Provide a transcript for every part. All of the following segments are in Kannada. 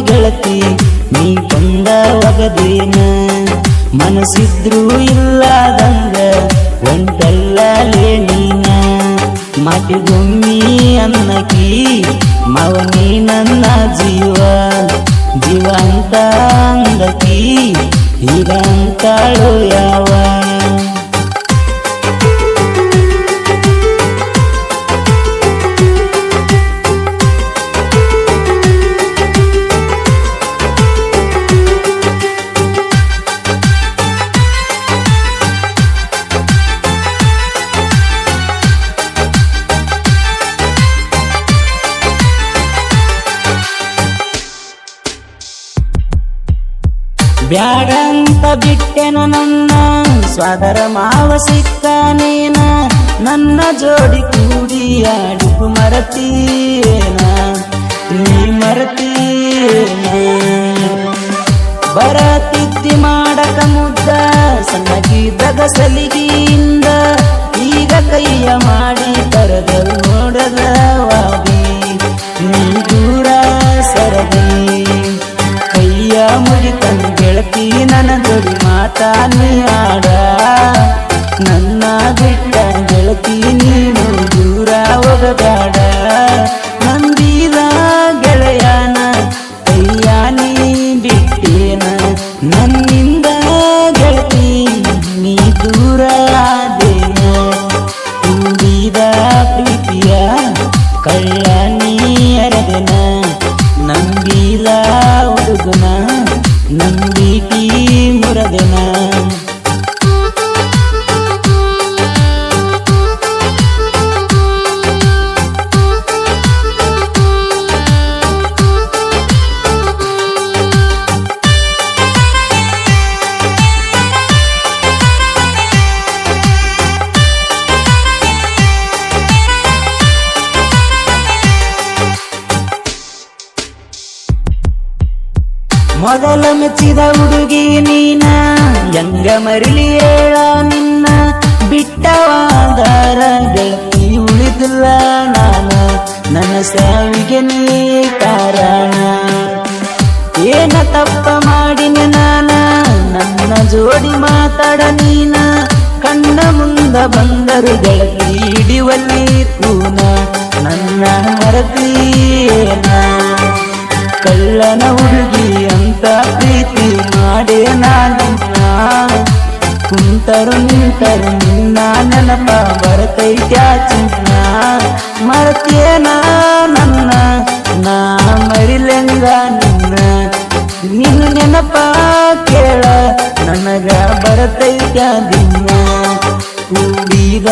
ಗೆಳತಿ, ನೀ ಬಂದ ಒಗದೇನ? ಮನಸ್ಸಿದ್ರು ಇಲ್ಲದಂಗ ಒಂಟಲ್ಲೇ ನೀನ? ಮಾಟಿಗೊಮ್ಮಿ ಅನ್ನಕಿ, ಮವನಿ ನನ್ನ ಜೀವ. ಜೀವ ಅಂತ ಅಂದಕಿ, ಈಗ ಅಂತಾಳು ಯಾವ? ಬ್ಯಾಡಂತ ಬಿಟ್ಟೆನು ನನ್ನ, ಸ್ವಾದರ ಮಾವ ಸಿಕ್ಕ ನೀನ, ನನ್ನ ಜೋಡಿ ಕೂಡಿ ಆಡಿಪು ಮರತೀನ, ನೀ ಮರತೀನ. ಬರತಿದ್ದಿ ಮಾಡಕ ಮುದ್ದ ಸಣ್ಣಗಿದ್ದಾಗ ಸಲಿಗೆಯಿಂದ ಈಗ ಕೈಯ ಮಾಡಿ ಕರೆದರು ನೋಡದ. ಕಳ್ಳ ಮೊದಲ ಮೆಚ್ಚಿದ ಹುಡುಗಿ ನೀನ ಹೆಂಗ ಮರಿಲಿ ಹೇಳ ನಿನ್ನ ಬಿಟ್ಟವಾದಾರ ಗೆಳತಿ ಉಳಿದಿಲ್ಲ ನಾನು, ನನ್ನ ಸಾವಿಗೆ ನೀ ಕಾರಣ. ಏನ ತಪ್ಪ ಮಾಡಿನ ನಾನ, ನನ್ನ ಜೋಡಿ ಮಾತಾಡ ನೀನ, ಕಣ್ಣ ಮುಂದ ಬಂದರು ಗೆಳತಿ ಹಿಡಿವಲ್ಲಿ ತೂನ, ನನ್ನ ಮರತೀನ ಕಳ್ಳನ ಹುಡುಗಿ ಅಂತ ಪ್ರೀತಿ ಮಾಡೇ ನಾನು ಕುಂತರು ನಿಂತರು ನಿನ್ನ ನೆನಪ ಬರ್ತೈತ್ಯಾ ಚಿನ್ನ. ಮರತೇನ ನನ್ನ? ನಾ ಮರಿಲೆಂಗ ನಿನ್ನ? ನಿನ್ನ ನೆನಪ ಕೇಳ, ನನಗ ಬರತೈತ್ಯಾ ದಿನ ಕೂಡಿದ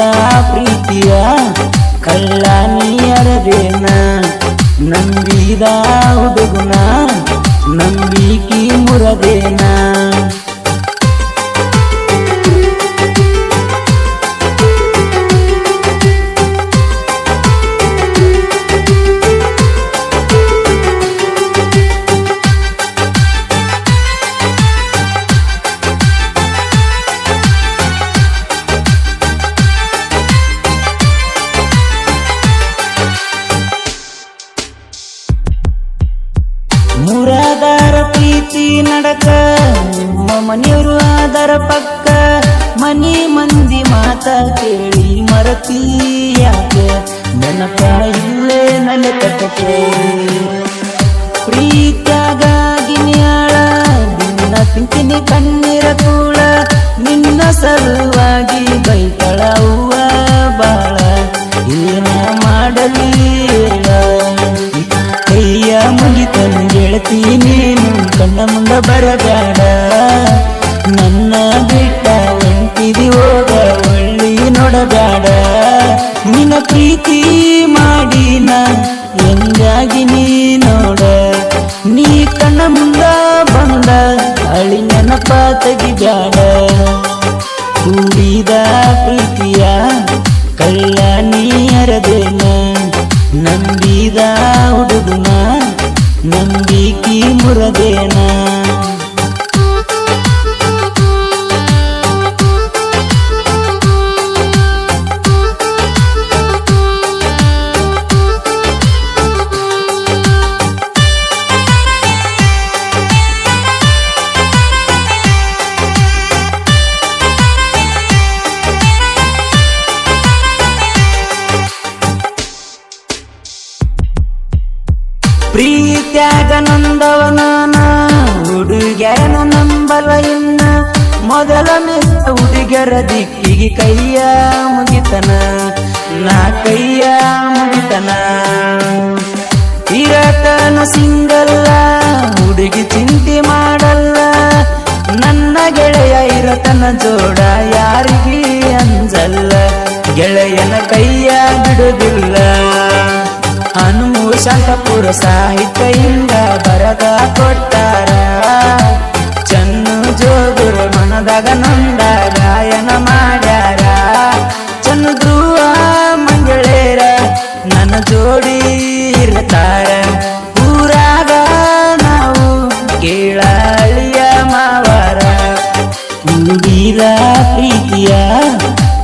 ಪ್ರೀತಿಯ ಕಳ್ಳ ನೀಯರದೇನ ನಂಬಿದ ಹುಡುಗನ ನಂಬಿಕಿ ಮುರದೇನ? ನಿಮ್ಮ ಮನೆಯವರು ಆದರ ಪಕ್ಕ. ಮನೆ ಮಂದಿ ಮಾತ ಕೇಳಿ ಮರತೀಯಾಕ. ಯಾಕೆ ಕಾಯಿಲ್ಲೇ ನನ್ನ ಕಟ್ಟಕ್ಕೆ ಪ್ರೀತ್ಯಾಗಾಗಿ ನ್ಯಾಳ. ನಿನ್ನ ತಿಂತಿನಿ ಕಣ್ಣೀರ ಕೂಳ. ನಿನ್ನ ಸಲುವಾಗಿ ಬೈತಳ ನಿನ್ನ ಪ್ರೀತಿ ಮಾಡಿನ, ಹೆಂಗಾಗಿ ನೀ ನೋಡ. ನೀ ಕಣ್ಣ ಮುಂದ ಬಂದ ಅಳಿ ನೆನಪ ತೆಗಿಬ್ಯಾಡ. ಕೂಡಿದ ಪ್ರೀತಿಯ ಕಳ್ಳ ನೀರದೇನ ನಂಬಿದ ಹುಡುಗನ ನಂಬಿಕಿ ಮುರದೇನ. ಗೆಳೆಯನು ನಂಬಲ ಇನ್ನ? ಮೊದಲ ಮೆತ್ತ ಹುಡುಗರ ದಿಕ್ಕಿಗೆ ಕೈಯ ಮುಗಿತನ. ನಾ ಕೈಯ ಮುಗಿತನ. ಇರತನ ಸಿಂಗಲ್ಲ, ಹುಡುಗಿ ಚಿಂತೆ ಮಾಡಲ್ಲ. ನನ್ನ ಗೆಳೆಯ ಇರತನ ಜೋಡ ಯಾರಿಗೆ ಅಂಜಲ್ಲ. ಗೆಳೆಯನ ಕೈಯ ಬಿಡುದಿಲ್ಲ. ಹನುಮು ಶಾಂತಪುರ ಸಾಹಿತ್ಯದಿಂದ ಬರದ ಮನದಾಗ ನೊಂದ ಗಾಯನ ಮಾಡ್ಯಾರ. ಚಂದ್ರುವ ಮಂಗಳೇರ ನನ್ನ ಜೋಡಿ ಇರ್ತಾರ. ಊರಾಗ ನಾವು ಕೇಳಳಿಯ ಮಾವರ. ಹುಡುಗಿರ ಪ್ರೀತಿಯ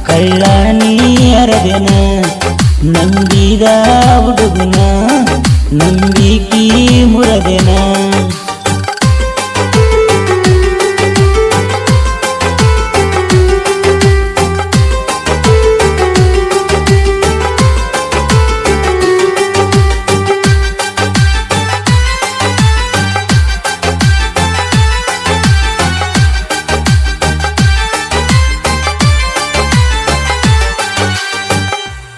ಕಳ್ಳಾನಿ ನೀರದೆನ ನಂಬಿದ ಹುಡುಗನ ನಂಬಿಕೆ